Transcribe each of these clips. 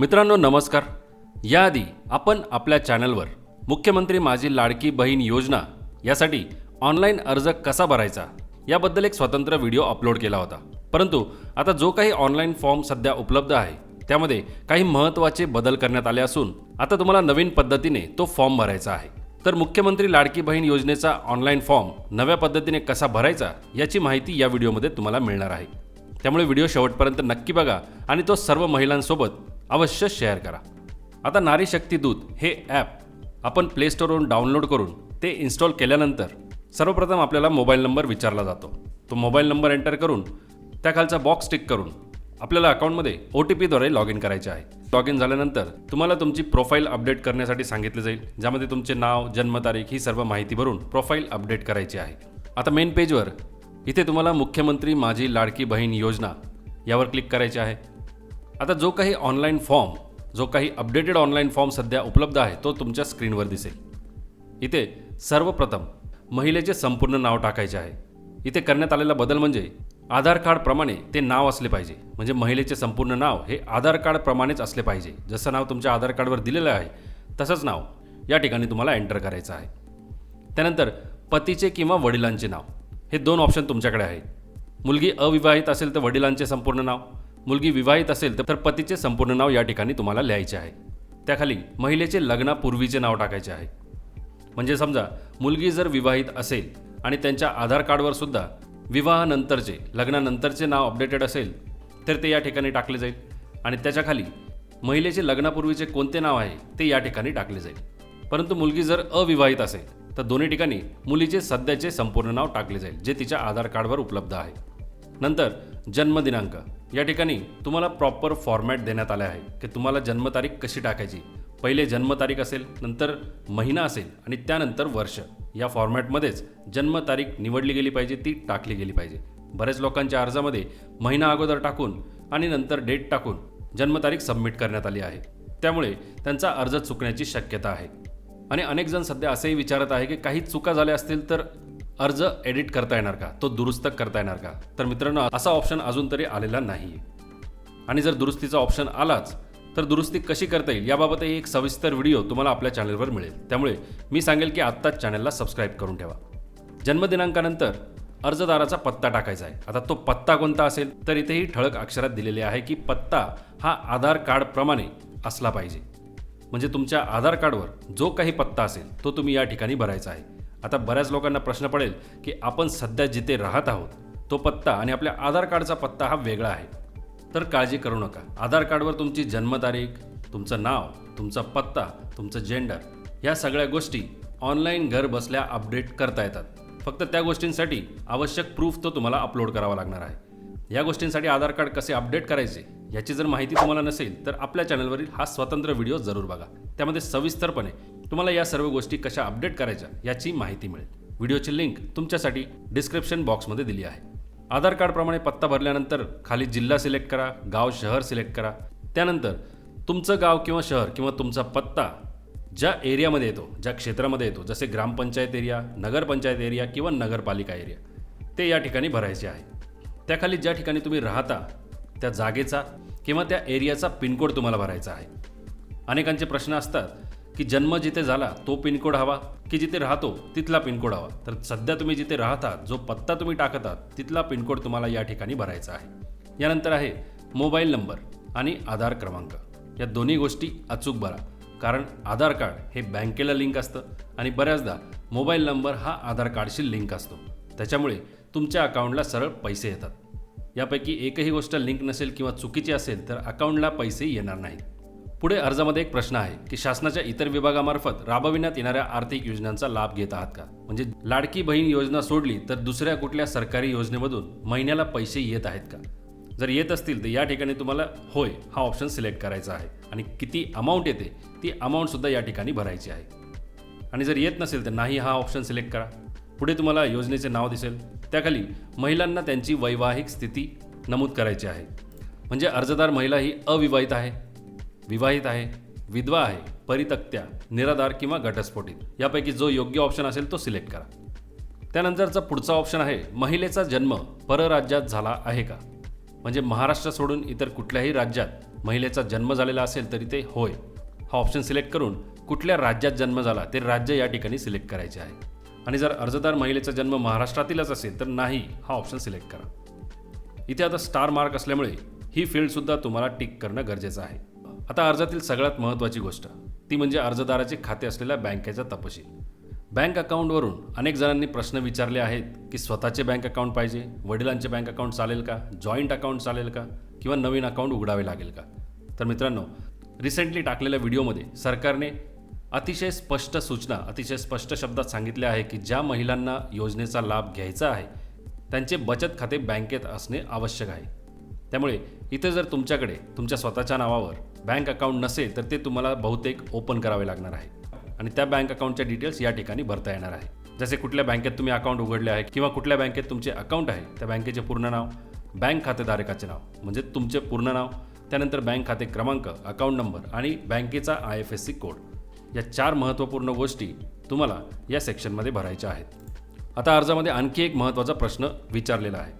मित्रांनो नमस्कार. याआधी आपण आपल्या चॅनलवर मुख्यमंत्री माझी लाडकी बहीण योजना यासाठी ऑनलाईन अर्ज कसा भरायचा याबद्दल एक स्वतंत्र व्हिडिओ अपलोड केला होता. परंतु आता जो काही ऑनलाईन फॉर्म सध्या उपलब्ध आहे त्यामध्ये काही महत्त्वाचे बदल करण्यात आले असून आता तुम्हाला नवीन पद्धतीने तो फॉर्म भरायचा आहे. तर मुख्यमंत्री लाडकी बहीण योजनेचा ऑनलाईन फॉर्म नव्या पद्धतीने कसा भरायचा याची माहिती या व्हिडिओमध्ये तुम्हाला मिळणार आहे. त्यामुळे व्हिडिओ शेवटपर्यंत नक्की बघा आणि तो सर्व महिलांसोबत अवश्य शेअर करा. आता नारी शक्ती दूत हे ॲप आपण प्लेस्टोरवरून डाउनलोड करून ते इन्स्टॉल केल्यानंतर सर्वप्रथम आपल्याला मोबाईल नंबर विचारला जातो. तो मोबाईल नंबर एंटर करून त्याखालचा बॉक्स टिक करून आपल्याला अकाउंटमध्ये ओ टी पीद्वारे लॉग इन करायचे आहे. लॉग इन झाल्यानंतर तुम्हाला तुमची प्रोफाईल अपडेट करण्यासाठी सांगितले जाईल ज्यामध्ये तुमचे नाव जन्मतारीख ही सर्व माहिती भरून प्रोफाईल अपडेट करायची आहे. आता मेन पेजवर इथे तुम्हाला मुख्यमंत्री माझी लाडकी बहीण योजना यावर क्लिक करायचे आहे. आता जो काही ऑनलाईन फॉर्म जो काही अपडेटेड ऑनलाईन फॉर्म सध्या उपलब्ध आहे तो तुमच्या स्क्रीनवर दिसेल. इथे सर्वप्रथम महिलेचे संपूर्ण नाव टाकायचे आहे. इथे करण्यात आलेला बदल म्हणजे आधार कार्डप्रमाणे ते नाव असले पाहिजे. म्हणजे महिलेचे संपूर्ण नाव हे आधार कार्डप्रमाणेच असले पाहिजे. जसं नाव तुमच्या आधार कार्डवर दिलेलं आहे तसंच नाव या ठिकाणी तुम्हाला एंटर करायचं आहे. त्यानंतर पतीचे किंवा वडिलांचे नाव. हे दोन ऑप्शन तुमच्याकडे आहेत. मुलगी अविवाहित असेल तर वडिलांचे संपूर्ण नाव. मुलगी विवाहित असेल तर पतीचे संपूर्ण नाव या ठिकाणी तुम्हाला लिहायचे आहे. त्याखाली महिलेचे लग्नापूर्वीचे नाव टाकायचे आहे. म्हणजे समजा मुलगी जर विवाहित असेल आणि त्यांच्या आधार कार्डवर सुद्धा विवाहानंतरचे लग्नानंतरचे नाव अपडेटेड असेल तर ते या ठिकाणी टाकले जाईल. आणि त्याच्याखाली महिलेचे लग्नापूर्वीचे कोणते नाव आहे ते या ठिकाणी टाकले जाईल. परंतु मुलगी जर अविवाहित असेल तर दोन्ही ठिकाणी मुलीचे सध्याचे संपूर्ण नाव टाकले जाईल जे तिच्या आधार कार्डवर उपलब्ध आहे. नंतर जन्मदिनांक. या ठिकाणी तुम्हाला प्रॉपर फॉर्मॅट देण्यात आले आहे की तुम्हाला जन्मतारीख कशी टाकायची. पहिले जन्मतारीख असेल नंतर महिना असेल आणि त्यानंतर वर्ष. या फॉर्मॅटमध्येच जन्मतारीख निवडली गेली पाहिजे ती टाकली गेली पाहिजे. बरेच लोकांच्या अर्जामध्ये महिना अगोदर टाकून आणि नंतर डेट टाकून जन्मतारीख सबमिट करण्यात आली आहे. त्यामुळे त्यांचा अर्ज चुकण्याची शक्यता आहे. आणि अनेक जण सध्या असेही विचारत आहे की काही चुका झाल्या असतील तर अर्ज एडिट करता येणार का? तो दुरुस्त करता येणार का? तर मित्रांनो असा ऑप्शन अजून तरी आलेला नाही. आणि जर दुरुस्तीचा ऑप्शन आलाच तर दुरुस्ती कशी करता येईल याबाबतही एक सविस्तर व्हिडिओ तुम्हाला आपल्या चॅनलवर मिळेल. त्यामुळे मी सांगेल की आत्ताच चॅनलला सबस्क्राईब करून ठेवा. जन्मदिनांकानंतर अर्जदाराचा पत्ता टाकायचा आहे. आता तो पत्ता कोणता असेल? तर इथेही ठळक अक्षरात दिलेले आहे की पत्ता हा आधार कार्डप्रमाणे असला पाहिजे. म्हणजे तुमच्या आधार कार्डवर जो काही पत्ता असेल तो तुम्ही या ठिकाणी भरायचा आहे. आता बऱ्याच लोकांना प्रश्न पडेल की आपण सध्या जिथे राहत आहोत तो पत्ता आणि आपल्या आधार कार्डचा पत्ता हा वेगळा आहे. तर काळजी करू नका. आधार कार्डवर तुमची जन्मतारीख तुमचं नाव तुमचा पत्ता तुमचं जेंडर या सगळ्या गोष्टी ऑनलाईन घर बसल्या अपडेट करता येतात. फक्त त्या गोष्टींसाठी आवश्यक प्रूफ तो तुम्हाला अपलोड करावा लागणार आहे. या गोष्टींसाठी आधार कार्ड कसे अपडेट करायचे याची जर माहिती तुम्हाला नसेल तर आपल्या चॅनलवरील हा स्वतंत्र व्हिडिओ जरूर बघा. त्यामध्ये सविस्तरपणे तुम्हाला या सर्व गोष्टी कशा अपडेट करायच्या याची माहिती मिळेल. व्हिडिओची लिंक तुमच्यासाठी डिस्क्रिप्शन बॉक्समध्ये दिली आहे. आधार कार्डप्रमाणे पत्ता भरल्यानंतर खाली जिल्हा सिलेक्ट करा गाव शहर सिलेक्ट करा. त्यानंतर तुमचं गाव किंवा शहर किंवा तुमचा पत्ता ज्या एरियामध्ये येतो ज्या क्षेत्रामध्ये येतो जसे ग्रामपंचायत एरिया नगरपंचायत एरिया किंवा नगरपालिका एरिया ते या ठिकाणी भरायचे आहे. त्याखाली ज्या ठिकाणी तुम्ही राहता त्या जागेचा किंवा त्या एरियाचा पिनकोड तुम्हाला भरायचा आहे. अनेकांचे प्रश्न असतात की जन्म जिथे झाला तो पिनकोड हवा. की जिथे राहतो तिथला पिनकोड हवा. तर सध्या तुम्ही जिथे राहता जो पत्ता तुम्ही टाकत आहात तिथला पिनकोड तुम्हाला या ठिकाणी भरायचा आहे. यानंतर आहे मोबाईल नंबर आणि आधार क्रमांक. या दोन्ही गोष्टी अचूक भरा. कारण आधार कार्ड हे बँकेला लिंक असतं आणि बऱ्याचदा मोबाईल नंबर हा आधार कार्डशी लिंक असतो. त्याच्यामुळे तुमच्या अकाउंटला सरळ पैसे येतात. यापैकी एकही गोष्ट लिंक नसेल किंवा चुकीची असेल तर अकाउंटला पैसे येणार नाहीत. पुढे अर्जामध्ये एक प्रश्न आहे की शासनाच्या इतर विभागामार्फत राबविण्यात येणाऱ्या आर्थिक योजनांचा लाभ घेत आहात का? म्हणजे लाडकी बहीण योजना सोडली तर दुसऱ्या कुठल्या सरकारी योजनेमधून महिन्याला पैसे येत आहेत का? जर येत असतील तर या ठिकाणी तुम्हाला होय हा ऑप्शन सिलेक्ट करायचा आहे आणि किती अमाऊंट येते ती अमाऊंटसुद्धा या ठिकाणी भरायची आहे. आणि जर येत नसेल तर नाही हा ऑप्शन सिलेक्ट करा. पुढे तुम्हाला योजनेचे नाव दिसेल. त्याखाली महिलांना त्यांची वैवाहिक स्थिती नमूद करायची आहे. म्हणजे अर्जदार महिला ही अविवाहित आहे. विवाहित आहे विधवा आहे परितक्त्या निराधार किंवा घटस्फोटित. यापैकी जो योग्य ऑप्शन असेल तो सिलेक्ट करा. त्यानंतरचा पुढचा ऑप्शन आहे महिलेचा जन्म परराज्यात झाला आहे का? म्हणजे महाराष्ट्र सोडून इतर कुठल्याही राज्यात महिलेचा जन्म झालेला असेल तरी ते होय. हा ऑप्शन सिलेक्ट करून कुठल्या राज्यात जन्म झाला ते राज्य या ठिकाणी सिलेक्ट करायचे आहे. आणि जर अर्जदार महिलेचा जन्म महाराष्ट्रातीलच असेल तर नाही हा ऑप्शन सिलेक्ट करा. इथे आता स्टार मार्क असल्यामुळे ही फील्डसुद्धा तुम्हाला टिक करणं गरजेचं आहे. आता अर्जातील सगळ्यात महत्त्वाची गोष्ट ती म्हणजे अर्जदाराचे खाते असलेल्या बँकेचा तपशील. बँक अकाउंटवरून अनेक जणांनी प्रश्न विचारले आहेत की स्वतःचे बँक अकाउंट पाहिजे वडिलांचे बँक अकाउंट चालेल का जॉईंट अकाउंट चालेल का किंवा नवीन अकाउंट उघडावे लागेल का? तर मित्रांनो रिसेंटली टाकलेल्या व्हिडिओमध्ये सरकारने अतिशय स्पष्ट सूचना अतिशय स्पष्ट शब्दात सांगितले आहे की ज्या महिलांना योजनेचा लाभ घ्यायचा आहे त्यांचे बचत खाते बँकेत असणे आवश्यक आहे. त्यामुळे इथे जर तुमच्याकडे तुमच्या स्वतःच्या नावावर बँक अकाउंट नसेल तर ते तुम्हाला बहुतेक ओपन करावे लागणार आहे. आणि त्या बँक अकाउंटच्या डिटेल्स या ठिकाणी भरता येणार आहे. जसे कुठल्या बँकेत तुम्ही अकाउंट उघडले आहे किंवा कुठल्या बँकेत तुमचे अकाउंट आहे त्या बँकेचे पूर्ण नाव बँक खातेधारकाचे नाव म्हणजे तुमचे पूर्ण नाव त्यानंतर बँक खाते क्रमांक अकाउंट नंबर आणि बँकेचा I F S C code या चार महत्त्वपूर्ण गोष्टी तुम्हाला या सेक्शनमध्ये भरायच्या आहेत. आता अर्जामध्ये आणखी एक महत्त्वाचा प्रश्न विचारलेला आहे.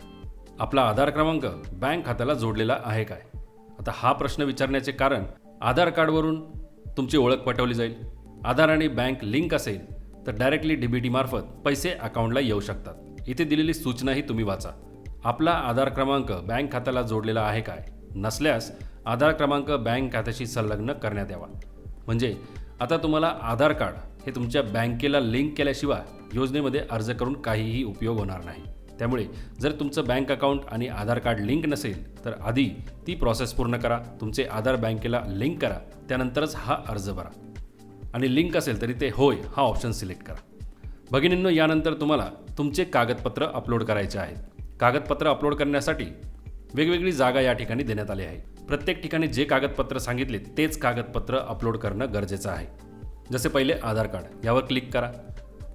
आपला आधार क्रमांक बँक खात्याला जोडलेला आहे काय? आता हा प्रश्न विचारण्याचे कारण आधार कार्डवरून तुमची ओळख पटवली जाईल. आधार आणि बँक लिंक असेल तर डायरेक्टली डी बी मार्फत पैसे अकाउंटला येऊ शकतात. इथे दिलेली सूचनाही तुम्ही वाचा. आपला आधार क्रमांक बँक खात्याला जोडलेला आहे काय? नसल्यास आधार क्रमांक बँक खात्याशी संलग्न करण्यात यावा. म्हणजे आता तुम्हाला आधार कार्ड हे तुमच्या बँकेला लिंक केल्याशिवाय योजनेमध्ये अर्ज करून काहीही उपयोग होणार नाही. त्यामुळे जर तुमचं बँक अकाउंट आणि आधार कार्ड लिंक नसेल तर आधी ती प्रोसेस पूर्ण करा. तुमचे आधार बँकेला लिंक करा. त्यानंतरच हा अर्ज भरा. आणि लिंक असेल तरी ते होय हा ऑप्शन सिलेक्ट करा. भगिनींनो यानंतर तुम्हाला तुमचे कागदपत्र अपलोड करायचे आहेत. कागदपत्र अपलोड करण्यासाठी वेगवेगळी जागा या ठिकाणी देण्यात आली आहे. प्रत्येक ठिकाणी जे कागदपत्र सांगितले तेच कागदपत्र अपलोड करणं गरजेचं आहे. जसे पहिले आधार कार्ड यावर क्लिक करा.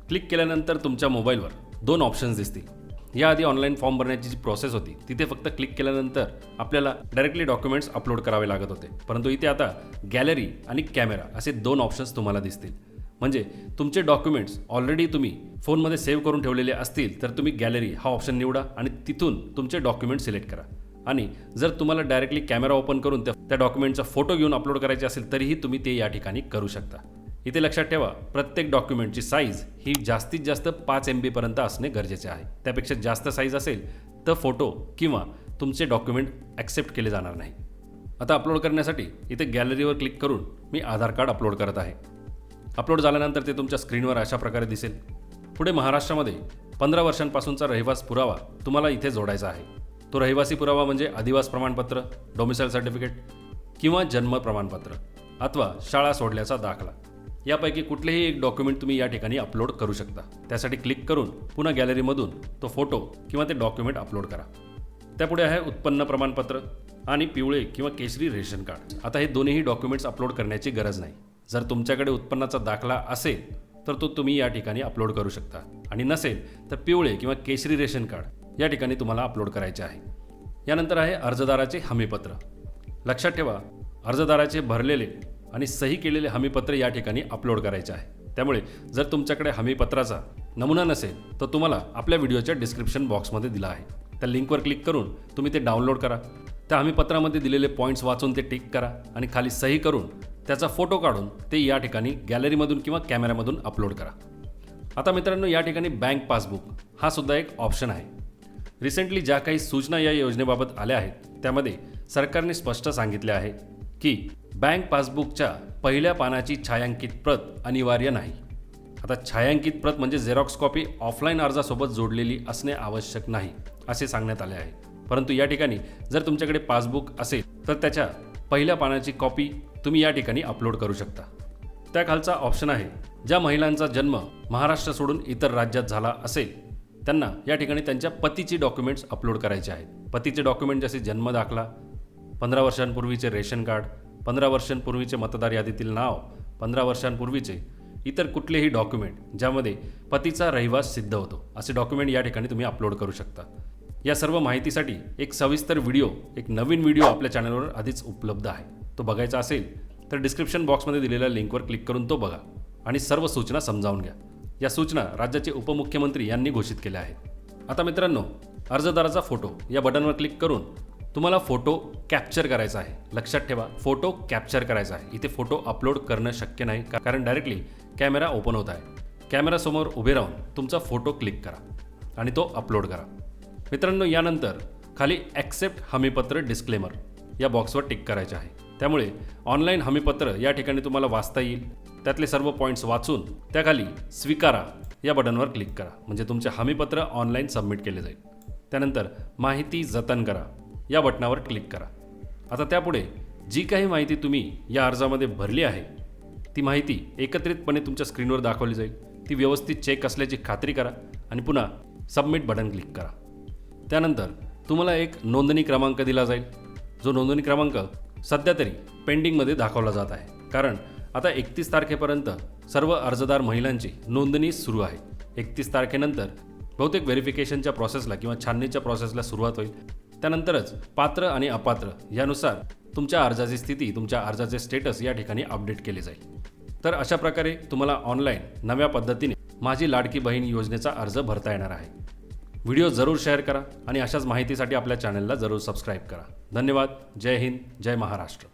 क्लिक केल्यानंतर तुमच्या मोबाईलवर दोन ऑप्शन्स दिसतील. याआधी ऑनलाईन फॉर्म भरण्याची जी प्रोसेस होती तिथे फक्त क्लिक केल्यानंतर आपल्याला डायरेक्टली डॉक्युमेंट्स अपलोड करावे लागत होते. परंतु इथे आता गॅलरी आणि कॅमेरा असे दोन ऑप्शन्स तुम्हाला दिसतील. म्हणजे तुमचे डॉक्युमेंट्स ऑलरेडी तुम्ही फोनमध्ये सेव्ह करून ठेवलेले असतील तर तुम्ही गॅलरी हा ऑप्शन निवडा आणि तिथून तुमचे डॉक्युमेंट सिलेक्ट करा. आणि जर तुम्हाला डायरेक्टली कॅमेरा ओपन करून त्या त्या डॉक्युमेंटचा फोटो घेऊन अपलोड करायचे असेल तरीही तुम्ही ते या ठिकाणी करू शकता. इथे लक्षात ठेवा प्रत्येक डॉक्युमेंटची साईज ही जास्तीत जास्त पाच एम बीपर्यंत असणे गरजेचे आहे. त्यापेक्षा जास्त साईज असेल तर फोटो किंवा तुमचे डॉक्युमेंट ॲक्सेप्ट केले जाणार नाही. आता अपलोड करण्यासाठी इथे गॅलरीवर क्लिक करून मी आधार कार्ड अपलोड करत आहे. अपलोड झाल्यानंतर ते तुमच्या स्क्रीनवर अशा प्रकारे दिसेल. पुढे महाराष्ट्रामध्ये पंधरा वर्षांपासूनचा रहिवास पुरावा तुम्हाला इथे जोडायचा आहे. तो रहिवासी पुरावा म्हणजे आदिवास प्रमाणपत्र डोमिसाईल सर्टिफिकेट किंवा जन्म प्रमाणपत्र अथवा शाळा सोडल्याचा दाखला. यापैकी कुठलेही एक डॉक्युमेंट तुम्ही या ठिकाणी अपलोड करू शकता. त्यासाठी क्लिक करून पुन्हा गॅलरीमधून तो फोटो किंवा ते डॉक्युमेंट अपलोड करा. त्यापुढे आहे उत्पन्न प्रमाणपत्र आणि पिवळे किंवा केशरी रेशन कार्ड. आता हे दोन्हीही डॉक्युमेंट्स अपलोड करण्याची गरज नाही. जर तुमच्याकडे उत्पन्नाचा दाखला असेल तर तो तुम्ही या ठिकाणी अपलोड करू शकता. आणि नसेल तर पिवळे किंवा केशरी रेशन कार्ड या ठिकाणी तुम्हाला अपलोड करायचे आहे. यानंतर आहे अर्जदाराचे हमीपत्र. लक्षात ठेवा अर्जदाराचे भरलेले आणि सही केलेले हमीपत्र या ठिकाणी अपलोड करायचे आहे. त्यामुळे जर तुमच्याकडे हमीपत्राचा नमुना नसेल तर तुम्हाला आपल्या व्हिडिओच्या डिस्क्रिप्शन बॉक्समध्ये दिला आहे. त्या लिंकवर क्लिक करून तुम्ही ते डाउनलोड करा. त्या हमीपत्रामध्ये दिलेले पॉईंट्स वाचून ते टिक करा आणि खाली सही करून त्याचा फोटो काढून ते या ठिकाणी गॅलरीमधून किंवा कॅमेऱ्यामधून अपलोड करा. आता मित्रांनो या ठिकाणी बँक पासबुक हा सुद्धा एक ऑप्शन आहे. रिसेंटली ज्या काही सूचना या योजनेबाबत आल्या आहेत त्यामध्ये सरकारने स्पष्ट सांगितले आहे की बँक पासबुकच्या पहिल्या पानाची छायांकित प्रत अनिवार्य नाही. आता छायांकित प्रत म्हणजे झेरॉक्स कॉपी ऑफलाईन अर्जासोबत जोडलेली असणे आवश्यक नाही असे सांगण्यात आले आहे. परंतु या ठिकाणी जर तुमच्याकडे पासबुक असेल तर त्याच्या पहिल्या पानाची कॉपी तुम्ही या ठिकाणी अपलोड करू शकता. त्या खालचा ऑप्शन आहे ज्या महिलांचा जन्म महाराष्ट्र सोडून इतर राज्यात झाला असेल त्यांना या ठिकाणी त्यांच्या पतीची डॉक्युमेंट्स अपलोड करायचे आहेत. पतीचे डॉक्युमेंट जसे जन्म दाखला पंधरा वर्षांपूर्वीचे रेशन कार्ड पंधरा वर्षांपूर्वीचे मतदार यादीतील नाव पंधरा वर्षांपूर्वीचे इतर कुठलेही डॉक्युमेंट ज्यामध्ये पतीचा रहिवास सिद्ध होतो. असे डॉक्युमेंट या ठिकाणी तुम्ही अपलोड करू शकता. या सर्व माहितीसाठी एक सविस्तर व्हिडिओ एक नवीन व्हिडिओ आपल्या चॅनलवर आधीच उपलब्ध आहे. तो बघायचा असेल तर डिस्क्रिप्शन बॉक्समध्ये दिलेल्या लिंकवर क्लिक करून तो बघा आणि सर्व सूचना समजावून घ्या. या सूचना राज्याचे उपमुख्यमंत्री यांनी घोषित केल्या आहेत. आता मित्रांनो अर्जदाराचा फोटो या बटनवर क्लिक करून तुम्हाला फोटो कॅप्चर करायचा आहे. लक्षात ठेवा फोटो कॅप्चर करायचा आहे. इथे फोटो अपलोड करणं शक्य नाही का- कारण डायरेक्टली कॅमेरा ओपन होत आहे. कॅमेरासमोर उभे राहून तुमचा फोटो क्लिक करा आणि तो अपलोड करा. मित्रांनो यानंतर खाली ॲक्सेप्ट हमीपत्र डिस्क्लेमर या बॉक्सवर टिक करायचे आहे. त्यामुळे ऑनलाईन हमीपत्र या ठिकाणी तुम्हाला वाचता येईल. त्यातले सर्व पॉईंट्स वाचून त्याखाली स्वीकारा या बटनवर क्लिक करा. म्हणजे तुमचे हमीपत्र ऑनलाईन सबमिट केले जाईल. त्यानंतर माहिती जतन करा. या बटनावर क्लिक करा. आता त्यापुढे जी काही माहिती तुम्ही या अर्जामध्ये भरली आहे ती माहिती एकत्रितपणे तुमच्या स्क्रीनवर दाखवली जाईल. ती व्यवस्थित चेक असल्याची खात्री करा आणि पुन्हा सबमिट बटन क्लिक करा. त्यानंतर तुम्हाला एक नोंदणी क्रमांक दिला जाईल. जो नोंदणी क्रमांक सध्या तरी पेंडिंगमध्ये दाखवला जात आहे. कारण आता एकतीस तारखेपर्यंत सर्व अर्जदार महिलांची नोंदणी सुरू आहे. एकतीस तारखेनंतर बहुतेक व्हेरिफिकेशनच्या प्रोसेसला किंवा छाननीच्या प्रोसेसला सुरुवात होईल. त्यानंतरच पात्र आणि अपात्र यानुसार तुमच्या अर्जाची स्थिती तुमच्या अर्जाचे स्टेटस या ठिकाणी अपडेट केले जाईल. तर अशा प्रकारे तुम्हाला ऑनलाईन नव्या पद्धतीने माझी लाडकी बहीण योजनेचा अर्ज भरता येणार आहे. व्हिडिओ जरूर शेअर करा आणि अशाच माहितीसाठी आपल्या चॅनलला जरूर सबस्क्राईब करा. धन्यवाद. जय हिंद. जय महाराष्ट्र.